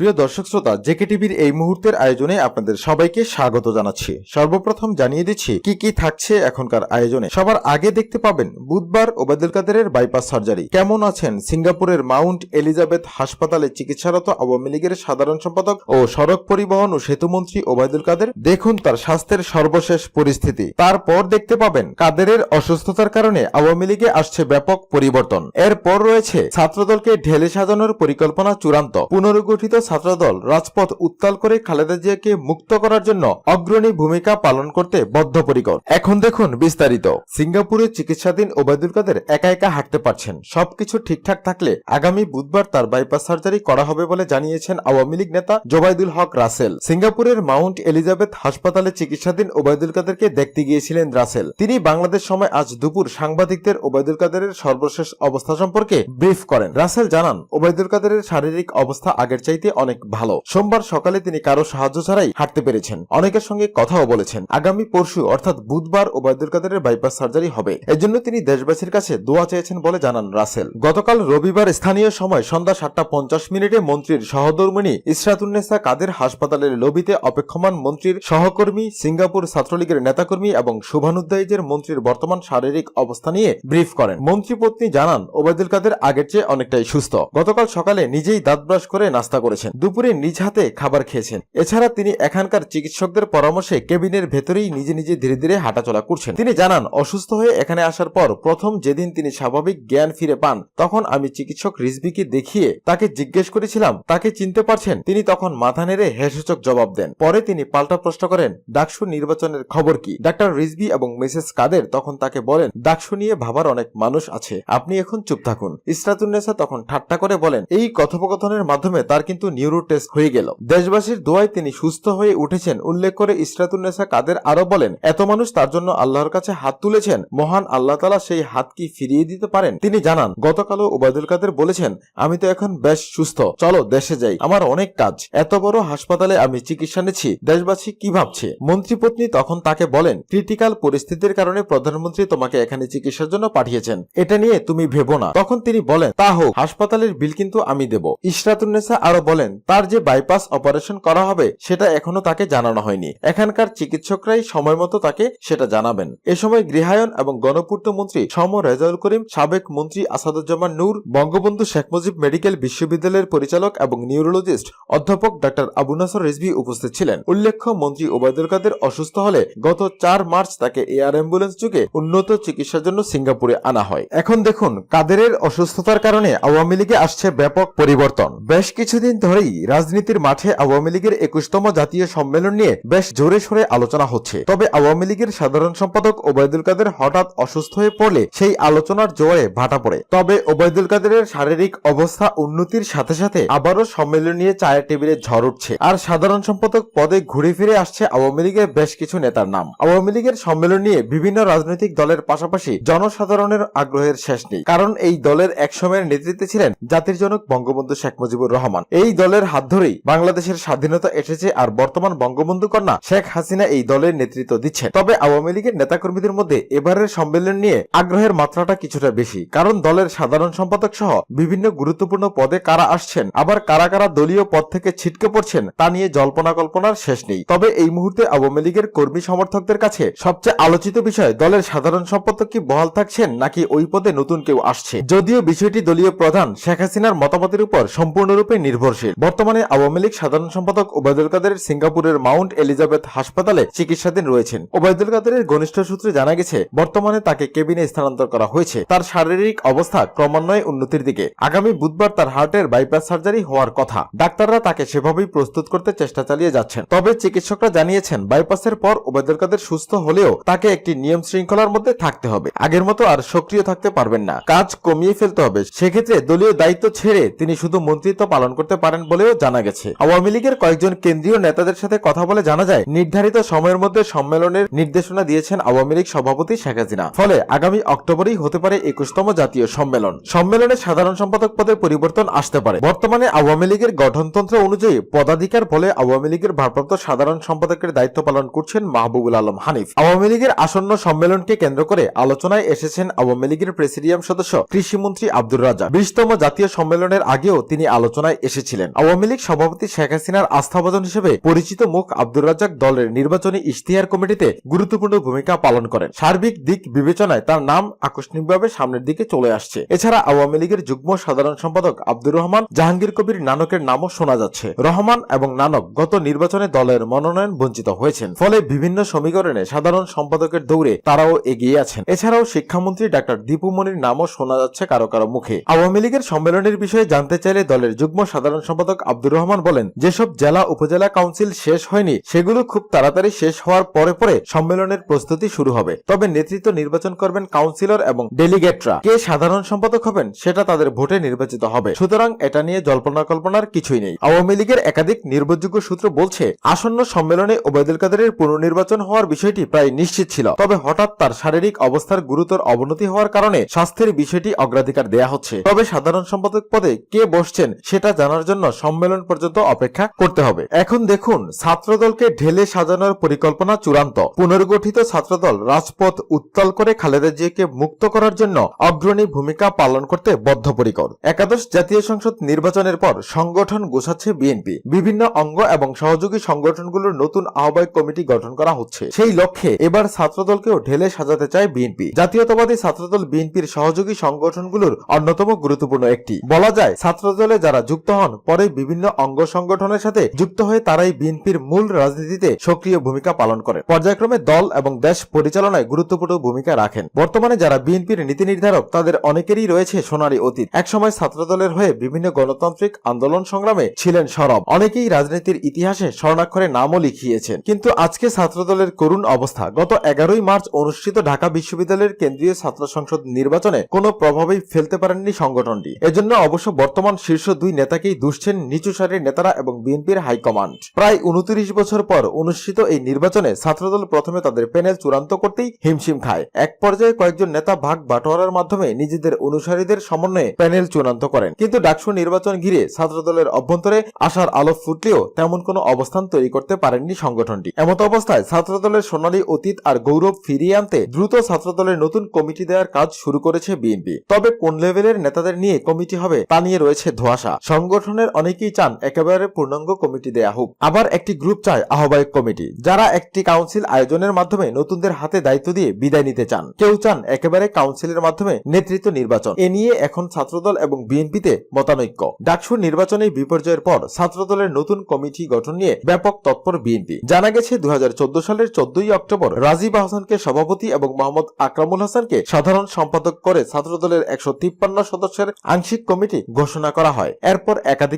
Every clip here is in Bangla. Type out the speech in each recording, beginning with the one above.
প্রিয় দর্শক শ্রোতা, জেকে টিভির এই মুহূর্তের আয়োজনে আপনাদের সবাইকে স্বাগত জানাচ্ছি। সর্বপ্রথম জানিয়ে দিচ্ছি, কি কি থাকছে এখনকার আয়োজনে? সবার আগে দেখতে পাবেন বুধবার ওবায়দুল কাদেরের বাইপাস সার্জারি। কেমন আছেন? সিঙ্গাপুরের মাউন্ট এলিজাবেথ হাসপাতালে চিকিৎসারত আওয়ামী লীগের সাধারণ সম্পাদক ও সড়ক পরিবহন ও সেতুমন্ত্রী ওবায়দুল কাদের? দেখুন তার স্বাস্থ্যের সর্বশেষ পরিস্থিতি। তারপর দেখতে পাবেন কাদেরের অসুস্থতার কারণে আওয়ামী লীগে আসছে ব্যাপক পরিবর্তন। এরপর রয়েছে ছাত্রদলকে ঢেলে সাজানোর পরিকল্পনা চূড়ান্ত। পুনর্গঠিত ছাত্রদল রাজপথ উত্তাল করে খালেদা জিয়াকে মুক্ত করার জন্য অগ্রণী ভূমিকা পালন করতে বদ্ধপরিকর। এখন দেখুন বিস্তারিত। সিঙ্গাপুরে চিকিৎসাধীন ওবায়দুল কাদের একা একা হাঁটতে পারছেন। সবকিছু ঠিকঠাক থাকলে আগামী বুধবার তার বাইপাস সার্জারি করা হবে বলে জানিয়েছেন আওয়ামী লীগ নেতা জোবাইদুল হক রাসেল। সিঙ্গাপুরের মাউন্ট এলিজাবেথ হাসপাতালে চিকিৎসাধীন ওবায়দুল কাদেরকে দেখতে গিয়েছিলেন রাসেল। তিনি বাংলাদেশ সময় আজ দুপুর সাংবাদিকদের ওবায়দুল কাদেরের সর্বশেষ অবস্থা সম্পর্কে ব্রিফ করেন। রাসেল জানান, ওবায়দুল কাদেরের শারীরিক অবস্থা আগের চাইতে অনেক ভালো। সোমবার সকালে তিনি কারও সাহায্য ছাড়াই হাঁটতে পেরেছেন। অনেকের সঙ্গে কথাও বলেছেন, আগামী পরশু, অর্থাৎ বুধবার, ওবায়দুল কাদেরের বাইপাস সার্জারি হবে। এজন্য তিনি দেশবাসীর কাছে দোয়া চেয়েছেন বলে জানান রাসেল। গতকাল রবিবার স্থানীয় সময় সন্ধ্যা সাতটা পঞ্চাশ মিনিটে মন্ত্রীর সহধর্মিণী ইসরাতুন্নেসা কাদের হাসপাতালের লবিতে অপেক্ষমান মন্ত্রীর সহকর্মী, সিঙ্গাপুর ছাত্রলীগের নেতাকর্মী এবং শুভানুদ্দায়ীজের মন্ত্রীর বর্তমান শারীরিক অবস্থা নিয়ে ব্রিফ করেন। মন্ত্রী পত্নী জানান, ওবায়দুল কাদের আগের চেয়ে অনেকটাই সুস্থ। গতকাল সকালে নিজেই দাঁত ব্রাশ করে নাস্তা করেছেন। দুপুরে নিজ হাতে খাবার খেয়েছেন। এছাড়া তিনি এখানকার চিকিৎসকদের পরামর্শে কেবিনের ভেতরেই নিজে নিজে ধীরে ধীরে হাঁটাচলা করছেন। তিনি জানান, অসুস্থ হয়ে এখানে আসার পর প্রথম যেদিন তিনি স্বাভাবিক জ্ঞান ফিরে পান, তখন আমি চিকিৎসক রিজবিকে দেখিয়ে তাকে জিজ্ঞেস করেছিলাম, তাকে চিনতে পারছেন? তিনি তখন মাথা নেড়ে হেসূচক জবাব দেন। পরে তিনি পাল্টা প্রশ্ন করেন, ডাকসু নির্বাচনের খবর কি? ডাক্তার রিজবি এবং মিসেস কাদের তখন তাকে বলেন, ডাকসু নিয়ে ভাবার অনেক মানুষ আছে। আপনি এখন চুপ থাকুন। ইসরাতুন্নেসা তখন ঠাট্টা করে বলেন, এই কথোপকথনের মাধ্যমে তার কিন্তু নিউরো টেস্ট হয়ে গেল। দেশবাসীর দোয়ায় তিনি সুস্থ হয়ে উঠেছেন, উল্লেখ করে ইসরাতুন্নেসা কাদের আরও বলেন, এত মানুষ তার জন্য আল্লাহর কাছে হাত তুলেছেন, মহান আল্লাহ তালা সেই হাত কি ফিরিয়ে দিতে পারেন? তিনি জানান, গতকালও ওবায়দুল কাদের বলেছেন, আমি তো এখন বেশ সুস্থ, চলো দেশে যাই, আমার অনেক কাজ, এত বড় হাসপাতালে আমি চিকিৎসা নিচ্ছি, দেশবাসী কি ভাবছে? মন্ত্রীপত্নী তখন তাকে বলেন, ক্রিটিক্যাল পরিস্থিতির কারণে প্রধানমন্ত্রী তোমাকে এখানে চিকিৎসার জন্য পাঠিয়েছেন, এটা নিয়ে তুমি ভেবো না। তখন তিনি বলেন, তা হোক, হাসপাতালের বিল কিন্তু আমি দেব। ইশরাতুন্নেসা আরও বলেন তার যে বাইপাস অপারেশন করা হবে, সেটা এখনও তাকে জানানো হয়নি। এখানকার চিকিৎসকরাই সময় মতো তাকে সেটা জানাবেন। এ সময় গৃহায়ন এবং গণপূর্ত মন্ত্রী সম রেজাউল করিম, সাবেক মন্ত্রী আসাদুজ্জামান নূর, বঙ্গবন্ধু শেখ মুজিব মেডিকেল বিশ্ববিদ্যালয়ের পরিচালক এবং নিউরোলজিস্ট অধ্যাপক ডাক্তার আবু নাসর রিজভি উপস্থিত ছিলেন। উল্লেখ্য, মন্ত্রী ওবায়দুল কাদের অসুস্থ হলে গত চার মার্চ তাকে এয়ার অ্যাম্বুলেন্স যুগে উন্নত চিকিৎসার জন্য সিঙ্গাপুরে আনা হয়। এখন দেখুন, কাদেরের অসুস্থতার কারণে আওয়ামী লীগে আসছে ব্যাপক পরিবর্তন। বেশ কিছুদিন ধরেই রাজনীতির মাঠে আওয়ামী লীগের একুশতম জাতীয় সম্মেলন নিয়ে বেশ জোরে সোরে আলোচনা হচ্ছে। তবে আওয়ামী লীগের সাধারণ সম্পাদক ওবায়দুল কাদের হঠাৎ অসুস্থ হয়ে পড়লে সেই আলোচনার জোরে ভাটা পড়ে। তবে ওবায়দুল কাদেরের শারীরিক অবস্থা উন্নতির সাথে সাথে আবারও সম্মেলন নিয়ে চায়ের টেবিলে ঝড় উঠছে। আর সাধারণ সম্পাদক পদে ঘুরে ফিরে আসছে আওয়ামী লীগের বেশ কিছু নেতার নাম। আওয়ামী লীগের সম্মেলন নিয়ে বিভিন্ন রাজনৈতিক দলের পাশাপাশি জনসাধারণের আগ্রহের শেষ নেই। কারণ এই দলের একসময়ের নেতৃত্বে ছিলেন জাতির জনক বঙ্গবন্ধু শেখ মুজিবুর রহমান। এই দলের হাত ধরেই বাংলাদেশের স্বাধীনতা এসেছে আর বর্তমান বঙ্গবন্ধু কন্যা শেখ হাসিনা এই দলের নেতৃত্ব দিচ্ছে। তবে আওয়ামী লীগের নেতাকর্মীদের মধ্যে এবারের সম্মেলন নিয়ে আগ্রহের মাত্রাটা কিছুটা বেশি, কারণ দলের সাধারণ সম্পাদক সহ বিভিন্ন গুরুত্বপূর্ণ পদে কারা আসছেন, আবার কারা কারা দলীয় পদ থেকে ছিটকে পড়ছেন, তা নিয়ে জল্পনা কল্পনার শেষ নেই। তবে এই মুহূর্তে আওয়ামী লীগের কর্মী সমর্থকদের কাছে সবচেয়ে আলোচিত বিষয়, দলের সাধারণ সম্পাদক কি বহাল থাকছেন নাকি ওই পদে নতুন কেউ আসছে? যদিও বিষয়টি দলীয় প্রধান শেখ হাসিনার মতামতের উপর সম্পূর্ণরূপে নির্ভরশীল। বর্তমানে আওয়ামী লীগ সাধারণ সম্পাদক ওবায়দুল কাদের সিঙ্গাপুরের মাউন্ট এলিজাবেথ হাসপাতালে চিকিৎসাধীন রয়েছেন। ওবায়দুল কাদেরের ঘনিষ্ঠ সূত্রে জানা গেছে, বর্তমানে তাকে কেবিনে স্থানান্তর করা হয়েছে। তার শারীরিক অবস্থা ক্রমান্বয়ে উন্নতির দিকে। আগামী বুধবার তার হার্টের বাইপাস সার্জারি হওয়ার কথা। ডাক্তাররা তাকে সেভাবেই প্রস্তুত করতে চেষ্টা চালিয়ে যাচ্ছেন। তবে চিকিৎসকরা জানিয়েছেন, বাইপাসের পর ওবায়দুল কাদের সুস্থ হলেও তাকে একটি নিয়ম শৃঙ্খলার মধ্যে থাকতে হবে। আগের মতো আর সক্রিয় থাকতে পারবেন না। কাজ কমিয়ে ফেলতে হবে। সেক্ষেত্রে দলীয় দায়িত্ব ছেড়ে তিনি শুধু মন্ত্রিত্ব পালন করতে পারেন বলেও জানা গেছে। আওয়ামী লীগের কয়েকজন কেন্দ্রীয় নেতাদের সাথে কথা বলে জানা যায়, নির্ধারিত সময়ের মধ্যে সম্মেলনের নির্দেশনা দিয়েছেন আওয়ামী লীগ সভাপতি শেখ হাসিনা। ফলে আগামী অক্টোবরেই হতে পারে একুশতম জাতীয় সম্মেলন। সম্মেলনে সাধারণ সম্পাদক পদে পরিবর্তন আসতে পারে। বর্তমানে আওয়ামী লীগের গঠনতন্ত্র অনুযায়ী পদাধিকার ফলে আওয়ামী লীগের ভারপ্রাপ্ত সাধারণ সম্পাদকের দায়িত্ব পালন করছেন মাহবুবুল আলম হানিফ। আওয়ামী লীগের আসন্ন সম্মেলনকে কেন্দ্র করে আলোচনায় এসেছেন আওয়ামী লীগের প্রেসিডিয়াম সদস্য কৃষিমন্ত্রী আব্দুর রাজা বিশতম জাতীয় সম্মেলনের আগেও তিনি আলোচনায় এসেছিলেন। ছিলেন আওয়ামী লীগ সভাপতি শেখ হাসিনার আস্থাভাজন হিসেবে পরিচিত মুখ আব্দুর রাজ্জাক দলের নির্বাচনী ইশতেহার কমিটিতে গুরুত্বপূর্ণ ভূমিকা পালন করেন। সার্বিক দিক বিবেচনায় তার নাম আকস্মিকভাবে সামনের দিকে চলে আসছে। এছাড়া আওয়ামী লীগের যুগ্ম সাধারণ সম্পাদক আব্দুর রহমান, জাহাঙ্গীর কবির নানকের নামও শোনা যাচ্ছে। রহমান এবং নানক গত নির্বাচনে দলের মনোনয়ন বঞ্চিত হয়েছেন। ফলে বিভিন্ন সমীকরণে সাধারণ সম্পাদকের দৌড়ে তারাও এগিয়ে আছেন। এছাড়াও শিক্ষামন্ত্রী ডাক্তার দীপু মনির নামও শোনা যাচ্ছে কারও কারও মুখে। আওয়ামী লীগের সম্মেলনের বিষয়ে জানতে চাইলে দলের যুগ্ম সাধারণ সম্পাদক আব্দুর রহমান বলেন, যেসব জেলা উপজেলা কাউন্সিল শেষ হয়নি, সেগুলো খুব তাড়াতাড়ি শেষ হওয়ার পরে পরে সম্মেলনের প্রস্তুতি শুরু হবে। তবে নেতৃত্ব নির্বাচন করবেন কাউন্সিলর এবং ডেলিগেটরা। কে সাধারণ সম্পাদক হবেন, সেটা তাদের ভোটে নির্বাচিত হবে। সুতরাং এটা নিয়ে জল্পনা কল্পনার কিছুই নেই। আওয়ামী লীগের একাধিক নির্ভরযোগ্য সূত্র বলছে, আসন্ন সম্মেলনে ওবায়দুল কাদেরের পুনর্নির্বাচন হওয়ার বিষয়টি প্রায় নিশ্চিত ছিল। তবে হঠাৎ তার শারীরিক অবস্থার গুরুতর অবনতি হওয়ার কারণে স্বাস্থ্যের বিষয়টি অগ্রাধিকার দেয়া হচ্ছে। তবে সাধারণ সম্পাদক পদে কে বসছেন, সেটা জানার জন্য সম্মেলন পর্যন্ত অপেক্ষা করতে হবে। এখন দেখুন, ছাত্রদলকে ঢেলে সাজানোর পরিকল্পনা চূড়ান্ত। পুনর্গঠিত ছাত্রদল রাজপথ উত্তাল করে খালেদা জিয়াকে মুক্ত করার জন্য অগ্রণী ভূমিকা পালন করতে বদ্ধপরিকর। একাদশ জাতীয় সংসদ নির্বাচনের পর সংগঠন গোছাচ্ছে বিএনপি। বিভিন্ন অঙ্গ এবং সহযোগী সংগঠনগুলোর নতুন আহ্বায়ক কমিটি গঠন করা হচ্ছে। সেই লক্ষ্যে এবার ছাত্রদলকেও ঢেলে সাজাতে চায় বিএনপি। জাতীয়তাবাদী ছাত্রদল বিএনপির সহযোগী সংগঠনগুলোর অন্যতম গুরুত্বপূর্ণ একটি। বলা যায়, ছাত্রদলে যারা যুক্ত হন পরে বিভিন্ন অঙ্গ সংগঠনের সাথে যুক্ত হয়ে তারাই বিএনপির মূল রাজনীতিতে সক্রিয় ভূমিকা পালন করে। পর্যায়ক্রমে দল এবং দেশ পরিচালনায় গুরুত্বপূর্ণ ভূমিকা রাখেন। বর্তমানে যারা বিএনপির নীতি নির্ধারক, তাদের অনেকেরই রয়েছে সোনালী অতীত। একসময় ছাত্রদলের হয়ে বিভিন্ন গণতান্ত্রিক আন্দোলন সংগ্রামে ছিলেন সরব। অনেকেই রাজনীতির ইতিহাসে স্বর্ণাক্ষরে নামও লিখিয়েছেন। কিন্তু আজকে ছাত্রদলের করুণ অবস্থা। গত এগারোই মার্চ অনুষ্ঠিত ঢাকা বিশ্ববিদ্যালয়ের কেন্দ্রীয় ছাত্র সংসদ নির্বাচনে কোনো প্রভাবই ফেলতে পারেননি সংগঠনটি। এজন্য অবশ্য বর্তমান শীর্ষ দুই নেতাকেই দুষছেন নিচু সারির নেতারা এবং বিএনপির হাইকমান্ড। প্রায় উনত্রিশ বছর পর অনুষ্ঠিত এই নির্বাচনে ছাত্রদল প্রথমে তাদের প্যানেল চূড়ান্ত করতেই হিমশিম খায়। এক পর্যায়ে কয়েকজন নেতা ভাগ বাটোয়ারার মাধ্যমে নিজেদের অনুসারীদের সমন্বয়ে প্যানেল চূড়ান্ত করেন। কিন্তু ডাকসু নির্বাচন ঘিরে ছাত্রদলের অভ্যন্তরে আশার আলো ফুটলেও তেমন কোনো অবস্থান তৈরি করতে পারেননি সংগঠনটি। এমত অবস্থায় ছাত্রদলের সোনালী অতীত আর গৌরব ফিরিয়ে আনতে দ্রুত ছাত্রদলের নতুন কমিটি দেওয়ার কাজ শুরু করেছে বিএনপি। তবে কোন লেভেলের নেতাদের নিয়ে কমিটি হবে তা নিয়ে রয়েছে ধোয়াশা। সংগঠনের অনেকেই চান একেবারে পূর্ণাঙ্গ কমিটি দেয়া হোক। আবার একটি গ্রুপ চায় আহ্বায়ক কমিটি, যারা একটি কাউন্সিল আয়োজনের মাধ্যমে নতুনদের হাতে দায়িত্ব দিয়ে বিদায় নিতে চান। কেউ চান একেবারে কাউন্সিলের মাধ্যমে নেতৃত্ব নির্বাচন। এ নিয়ে এখন ছাত্রদল এবং বিএনপিতে মতানৈক্য। ডাকসুর নির্বাচনে বিপর্যয়ের পর ছাত্রদলের নতুন কমিটি গঠন নিয়ে ব্যাপক তৎপর বিএনপি। জানা গেছে দু হাজার চোদ্দ সালের চোদ্দই অক্টোবর রাজীব আহসানকে সভাপতি এবং মোহাম্মদ আকরামুল হাসানকে সাধারণ সম্পাদক করে ছাত্রদলের একশো তিপ্পান্ন সদস্যের আংশিক কমিটি ঘোষণা করা হয়। এরপর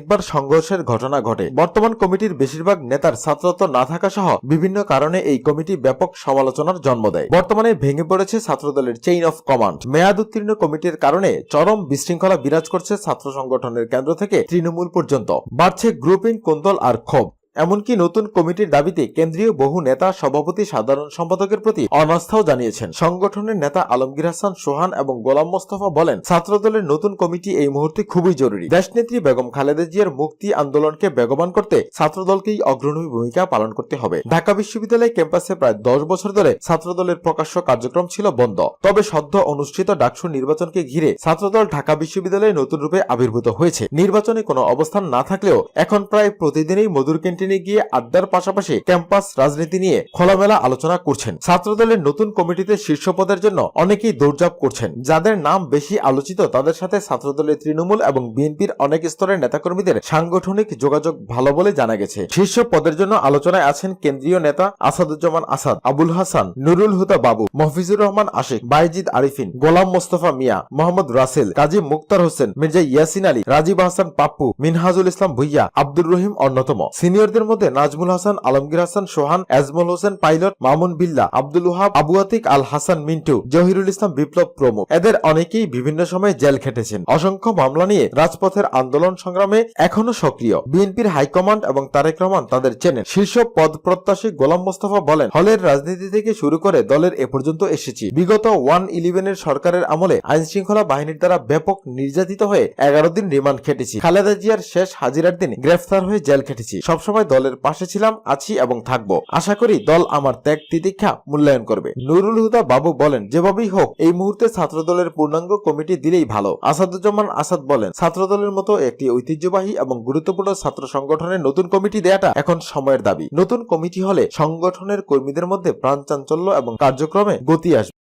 একাধিকবার সংঘর্ষের ঘটনা ঘটে। বর্তমান কমিটির বেশিরভাগ নেতার ছাত্রত্ব না থাকা সহ বিভিন্ন কারণে এই কমিটি ব্যাপক সমালোচনার জন্ম দেয়। বর্তমানে ভেঙে পড়েছে ছাত্রদলের চেইন অফ কমান্ড মেয়াদ উত্তীর্ণ কমিটির কারণে চরম বিশৃঙ্খলা বিরাজ করছে ছাত্র সংগঠনের কেন্দ্র থেকে তৃণমূল পর্যন্ত। বাড়ছে গ্রুপিং কোন্দল আর ক্ষোভ। এমনকি নতুন কমিটির দাবিতে কেন্দ্রীয় বহু নেতা, সভাপতি, সাধারণ সম্পাদকের প্রতি অনাস্থাও জানিয়েছেন। সংগঠনের নেতা আলমগীর হাসান, সোহান এবং গোলাম মোস্তফা বলেন, ছাত্রদলের নতুন কমিটি এই মুহূর্তে খুবই জরুরি। দেশনেত্রী বেগম খালেদা জিয়ার মুক্তি আন্দোলনকে বেগবান করতে ছাত্রদলকেই অগ্রণী ভূমিকা পালন করতে হবে। ঢাকা বিশ্ববিদ্যালয় ক্যাম্পাসে প্রায় দশ বছর ধরে ছাত্রদলের প্রকাশ্য কার্যক্রম ছিল বন্ধ। তবে সদ্য অনুষ্ঠিত ডাকসু নির্বাচনকে ঘিরে ছাত্রদল ঢাকা বিশ্ববিদ্যালয়ে নতুন রূপে আবির্ভূত হয়েছে। নির্বাচনে কোনো অবস্থান না থাকলেও এখন প্রায় প্রতিদিনই মধুর ক্যান্টিনে গিয়ে আড্ডার পাশাপাশি ক্যাম্পাস রাজনীতি নিয়ে খোলামেলা আলোচনা করছেন। ছাত্রদলের নতুন কমিটিতে শীর্ষ পদের জন্য অনেকেই দৌড়ঝাঁপ করছেন। যাদের নাম বেশি আলোচিত, তাদের সাথে ছাত্রদলের তৃণমূল এবং বিএনপির অনেক স্তরের নেতাকর্মীদের সাংগঠনিক যোগাযোগ ভালো বলে জানা গেছে। শীর্ষ পদের জন্য আলোচনায় আছেন কেন্দ্রীয় নেতা আসাদুজ্জামান আসাদ, আবুল হাসান, নুরুল হুদা বাবু, মহফিজুর রহমান আশিক, বাইজিদ আরিফিন, গোলাম মোস্তফা মিয়া, মোহাম্মদ রাসেল, কাজী মুক্তার হোসেন, মির্জা ইয়াসিন আলী, রাজীব হাসান পাপ্পু, মিনহাজুল ইসলাম ভুইয়া, আব্দুর রহিম অন্যতম। সিনিয়রদের মধ্যে নাজমুল হাসান, আলমগীর হাসান, সোহান, এজমল হোসেন, পাইলট মামুন বিল্লা, আব্দুল ওহাব আবু আতিক, আল হাসান, মিন্টু, জহিরুল ইসলাম বিপ্লব প্রমুখ। এদের অনেকেই বিভিন্ন সময় জেল খেটেছেন। অসংখ্য মামলা নিয়ে রাজপথের আন্দোলন সংগ্রামে এখনও সক্রিয়। বিএনপির হাইকমান্ড এবং তারেক রহমান তাদের চেনেন। শীর্ষ পদ প্রত্যাশী গোলাম মোস্তফা বলেন, হলের রাজনীতি থেকে শুরু করে দলের এ পর্যন্ত এসেছি। বিগত ওয়ান ইলেভেনের সরকারের আমলে আইন শৃঙ্খলা বাহিনীর দ্বারা ব্যাপক নির্যাতিত হয়ে এগারো দিন রিমান্ড খেটেছি। খালেদা জিয়ার শেষ হাজিরার দিন গ্রেফতার হয়ে জেল খেটেছি। সবসময় সময় দলের পাশে ছিলাম, আছি এবং থাকব। আশা করি দল আমার ত্যাগ, তিতিক্ষা মূল্যায়ন করবে। নুরুল হুদা বাবু বলেন, যেভাবেই হোক, এই মুহূর্তে ছাত্র দলের পূর্ণাঙ্গ কমিটি দিলেই ভালো। আসাদুজ্জামান আসাদ বলেন ছাত্র দলের মতো একটি ঐতিহ্যবাহী এবং গুরুত্বপূর্ণ ছাত্র সংগঠনের নতুন কমিটি দেয়াটা এখন সময়ের দাবি। নতুন কমিটি হলে সংগঠনের কর্মীদের মধ্যে প্রাণ চাঞ্চল্য এবং কার্যক্রমে গতি আসবে।